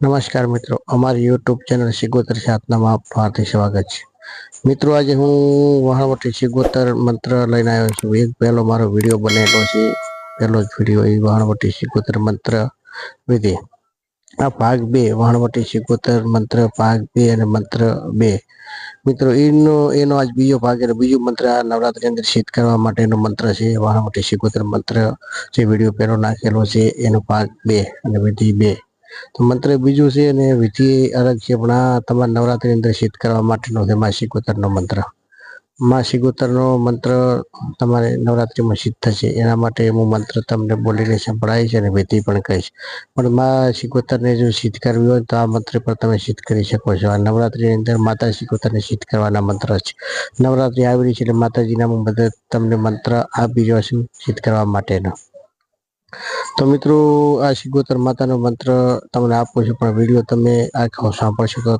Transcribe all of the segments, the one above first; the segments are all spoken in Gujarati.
નમસ્કાર મિત્રો, અમારી યુટ્યુબ ચેનલ સિગોતર સાતનામાં આપનું હાર્દિક સ્વાગત છે. મિત્રો, આજે હું વહાણવટી સિગોતર મંત્ર લઈને આવ્યો છું. એક પહેલો મારો વીડિયો બનેલો છે. પહેલો જ વીડિયો એ વહાણવટી સિગોતર મંત્ર વિધિ. આ ભાગ બે, વહાણવટી સિગોતર મંત્ર ભાગ બે અને મંત્ર બે. મિત્રો, એનો એનો આજ બીજો ભાગ એટલે બીજો મંત્ર આ નવરાત્રી અંદર સિદ્ધ કરવા માટેનો મંત્ર છે. વહાણવટી સિગોતર મંત્ર જે વીડિયો પહેલો નાખેલો છે, એનો ભાગ બે અને વિધિ બે. તો મંત્ર બીજું છે અને વિધિ અલગ છે પણ આ તમારે નવરાત્રી અંદર સિદ્ધ કરવા માટેનો છે, મા શિગોતરનો મંત્ર. મા શિગોતરનો મંત્ર તમારે નવરાત્રીમાં સિદ્ધ થશે, એના માટે હું મંત્ર તમને બોલીને સંભળાવીશ અને વિધિ પણ કહીશ. પણ મા શિગોતરને જો સિદ્ધ કરવી હોય તો આ મંત્ર પર તમે સિદ્ધ કરી શકો છો. આ નવરાત્રીની અંદર માતા શિગોતરને સિદ્ધ કરવાના મંત્ર છે. નવરાત્રી આવી રહી છે એટલે માતાજીના હું બધા તમને મંત્ર આપી રહ્યો છું સિદ્ધ કરવા માટેનો. તો મિત્રો, આ શિગોતર માતાનો મંત્ર તમને આપું છું, પણ વીડિયો તમે આખો સાંભળશો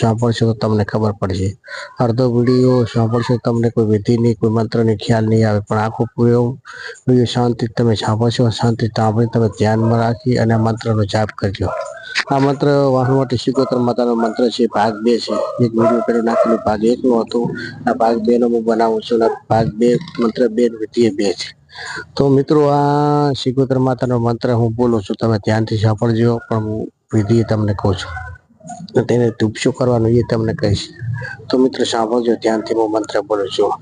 સાંભળશો તો તમને ખબર પડશે. અડધો વીડિયો સાંભળશો તમને કોઈ વિધિની કોઈ મંત્રની ખ્યાલ નહીં આવે, પણ આખો પૂરો વીડિયો શાંતિ તમે સાંભળશો શાંતિ સાંભળી તમે ધ્યાનમાં રાખી અને મંત્રનો જાપ કરજો. આ મંત્ર વાહનવટ શિગોતર માતાનો મંત્ર છે, ભાગ બે છે. એક વીડિયો પહેલો નાખેલું ભાગ એકનું હતું. આ ભાગ બે નો હું બનાવું છું ભાગ બે, મંત્ર બે ને વિધિ બે છે. તો મિત્રો, આ શિગોતર માતાનો મંત્ર હું બોલું છું. તમે ધ્યાનથી સાંભળજો, પણ હું વિધિ તમને કહું છું. તેને ધૂપ કરવાનું એ તમને કહીશ. તો મિત્રો, સાંભળજો, ધ્યાનથી હું મંત્ર બોલું છું.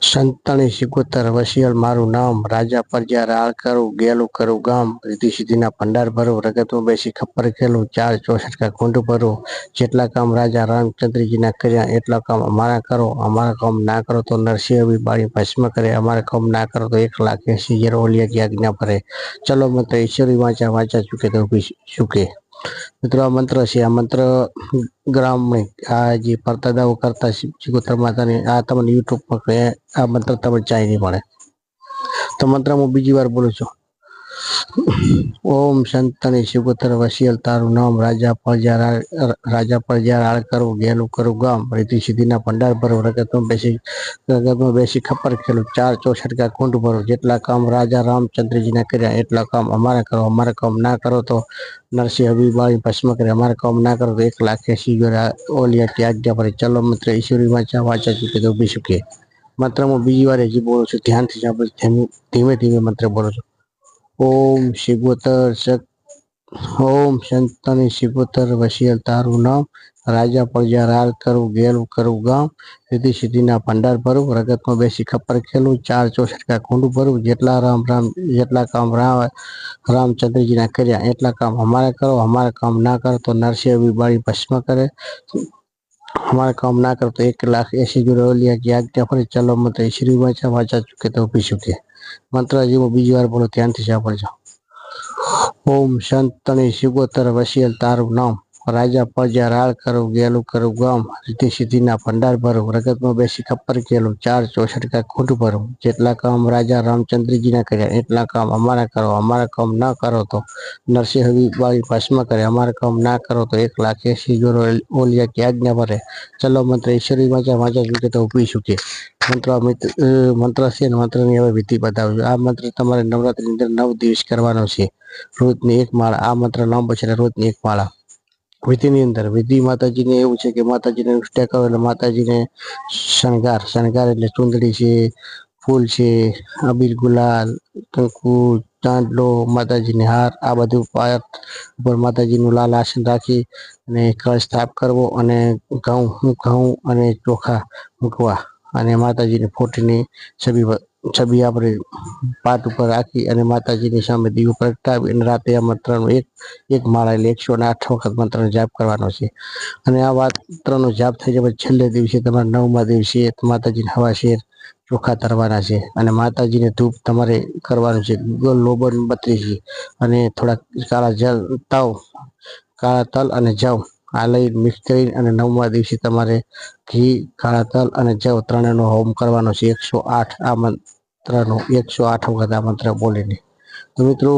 સંતાણી સિકોતર વસિયલ મારું નામ, રાજા પરજા રાળ કરું, ગેલું કરું, ગામ, રીતિ સિદ્ધિના ભંડાર ભરું, રગતમાં બેસી ખપ્પર ખેલું, ચાર ચોસઠ કા કુંડ ભરું, જેટલા કામ રાજા રામચંદ્રજીના કર્યા, એટલા કામ અમારા કરો, અમારા કામ ના કરો તો નરસિંહ બાળી ભસ્મ કરે, અમારા કામ ના કરો તો એક લાખ એસી હજાર ઓલિયા આજ્ઞા ભરે. ચલો મંત્ર ઈશ્વરી વાંચા વાંચા ચૂકે તો ચૂકે મિત્રો, આ મંત્ર છે. આ મંત્ર ગ્રામણી આ જે પરતાદાઓ કરતા શિકોતર માતાની, આ તમને યુટ્યુબ પર આ મંત્ર તમને ચાઈ નહીં મળે. તો મંત્ર હું બીજી વાર બોલું છું. ઓમ સંતની શિકોતર વસિયલ તારું નામ રાજા પ્રજા રાજા પરજાર રાળ કરું, ગેલું કરું ગામ. રીતિ સિદ્ધિના ભંડાર ભરું રગતમાં બેસી રગતમાં બેસી ખપર ખેલું. ચાર ચોસઠ કા કુંડ ભરું. જેટલા કામ રાજા રામચંદ્રજીના કર્યા, એટલા કામ અમારે કરો. અમારે કામ ના કરો તો નરસિંહ હબીબાઈ ભસ્મ કરે. અમારે કામ ના કરો તો એક લાખ એસી ઓલિયા ત્યાગ્યા ભરે ચલો મંત્ર, ઈશ્વરી વાંચા વાંચા ચૂકે તો ઊભી શકે મંત્ર હું બીજી વાર હજી બોલું છું. ધ્યાનથી સાંભળ ધીમે ધીમે મંત્ર બોલું છું. ઓમ શિગોતર ઓમ સંતની શિગોતર વસિયલ તારું નામ, રાજા પ્રજા રાલ કરું ગેલું કરું, ગામ રીતિ સિદ્ધિના ભંડાર ભરું, રગતમાં બેસી ખપ્પર ખેલું, ચાર ચોસઠ કા કુંડ ભરું, જેટલા રામ રામ, જેટલા કામ રામ, રામચંદ્રજીના કર્યા, એટલા કામ અમારે કરો, અમારે કામ ના કરો તો નરસિંહ બાળી ભસ્મ કરે. કામ ના કરો તો એક લાખ એસી જોડે ઓલિયા की આજ્ઞા ફરી ચલો મંત્ર શ્રી વાંચા વાંચા ચૂકે તો પી શકે મંત્ર હજી બીજી વાર બોલો ધ્યાનથી સાંભળજો. ઓમ સંતની શિગોતર વસિયલ તારું નામ. રાજા પજા રાળ કરું ગેલું કરું ગામ રીતિ સિદ્ધિના ભંડાર ભરું રગતમાં બેસી ખપ્પર કેલું ચાર ચોસઠ કા ખૂટ ભરું જેટલા કામ રાજા રામચંદ્રજીના કર્યા, એટલા કામ અમારા કરો, અમારા કામ ના કરો તો નરસિંહ બાળી ભસ્મ કરે, અમારા કામ ના કરો તો એક લાખ એસી જોરો ઓલિયા કે આજ્ઞા ભરે. ચલો મંત્ર ઈશ્વરી વાંચા વાંચા ચૂકે તો ઊભી શકે મંત્ર મંત્ર છે ને મંત્રની હવે વિધિ બતાવ્યું આ મંત્ર તમારે નવરાત્રિની અંદર નવ દિવસ કરવાનો છે. રોજની એક માળા, આ મંત્ર લાંબો છે રોજની એક માળા. વિધિની અંદર, વિધિ માતાજીને એવું છે કે માતાજીને કરો એટલે માતાજીને શણગાર શણગાર એટલે ચુંદડી છે, ફૂલ છે અબીર ગુલાલ, કંકુ, ચાંદલો, માતાજીને હાર, આ બધું પાયર ઉપર માતાજીનું લાલ આસન રાખી અને કળશ સ્થાપ કરવો અને ઘઉં ઘઉં અને ચોખા મૂકવા અને માતાજીની ફોટોની છબી છબી આપણે પાટ ઉપર રાખી અને માતાજીની સામે દીવો પ્રગટાવી અને રાતે આ મંત્રનો એક એક માળા એટલે એકસો અને આઠ વખત મંત્રનો જાપ કરવાનો છે. અને આ મંત્રનો જાપ થઈ જાય છેલ્લે દિવસે તમારે નવમા દિવસે માતાજીને હવા શેર ચોખા તરવાના છે અને માતાજીને ધૂપ તમારે કરવાનું છે. ગોલ લોબન છે અને થોડાક કાળા જલ, તાવ, કાળા તલ અને જવ આ લઈ મિક્સ કરી અને નવમા દિવસે તમારે ઘી, કાળા તલ અને જવ ત્રણેયનો હોમ કરવાનો છે. એકસો આઠ આ મંત્રનો એકસો આઠ વખત મંત્ર બોલીને. તો મિત્રો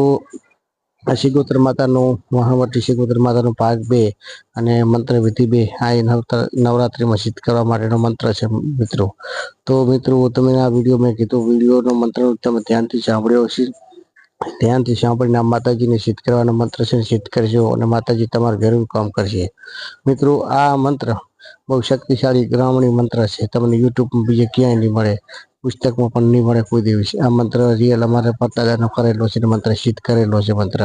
શિગોત્ર માતાનું, મહાવટી શિગોત્ર માતાનું ભાગ બે અને મંત્ર વિધિ બે, આ નવરાત્રીમાં સિદ્ધ કરવા માટેનો મંત્ર છે મિત્રો. તો મિત્રો, તમે આ વીડિયો મેં કીધું, વિડીયોનો મંત્ર તમે ધ્યાનથી સાંભળ્યો હશે. ધ્યાનથી સાંભળીને માતાજીને સિદ્ધ કરવાનો મંત્ર છે સિદ્ધ કરજો અને માતાજી તમારું ઘરે કામ કરશે. મિત્રો, આ મંત્ર બહુ શક્તિશાળી ગ્રામણી મંત્ર છે. તમને યુટ્યુબ બીજે ક્યાંય નહીં મળે. પુસ્તકમાં પણ નહીં મળે કોઈ દિવસ. આ મંત્ર રિયલ અમારે પરદાદાનો કરેલો છે મંત્ર સિદ્ધ કરેલો છે મંત્ર.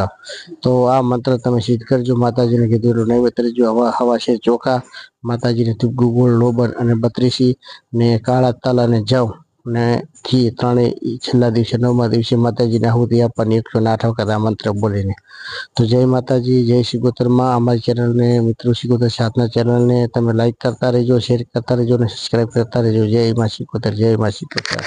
તો આ મંત્ર તમે સિદ્ધ કરજો. માતાજીને કીધેલું નૈવેદ્ય જો હવા હવા છે ચોખા. માતાજીને તું ગોળ લોબર અને બત્રીસી ને કાળા તલ અને જવ. ને ઘી ત્રણેય છેલ્લા દિવસે, નવમા દિવસે માતાજીને આહુતિ આપવાની એકસો ને આઠ વખત આ મંત્ર બોલીને. તો જય માતાજી, જય શિગોતરમાં અમારી ચેનલને, મિત્રો શિગોતર સાધના ચેનલને તમે લાઈક કરતા રહેજો શેર કરતા રહેજો અને સબસ્ક્રાઈબ કરતા રહેજો. જય માં શિકોતર, જય માં શિકોતર.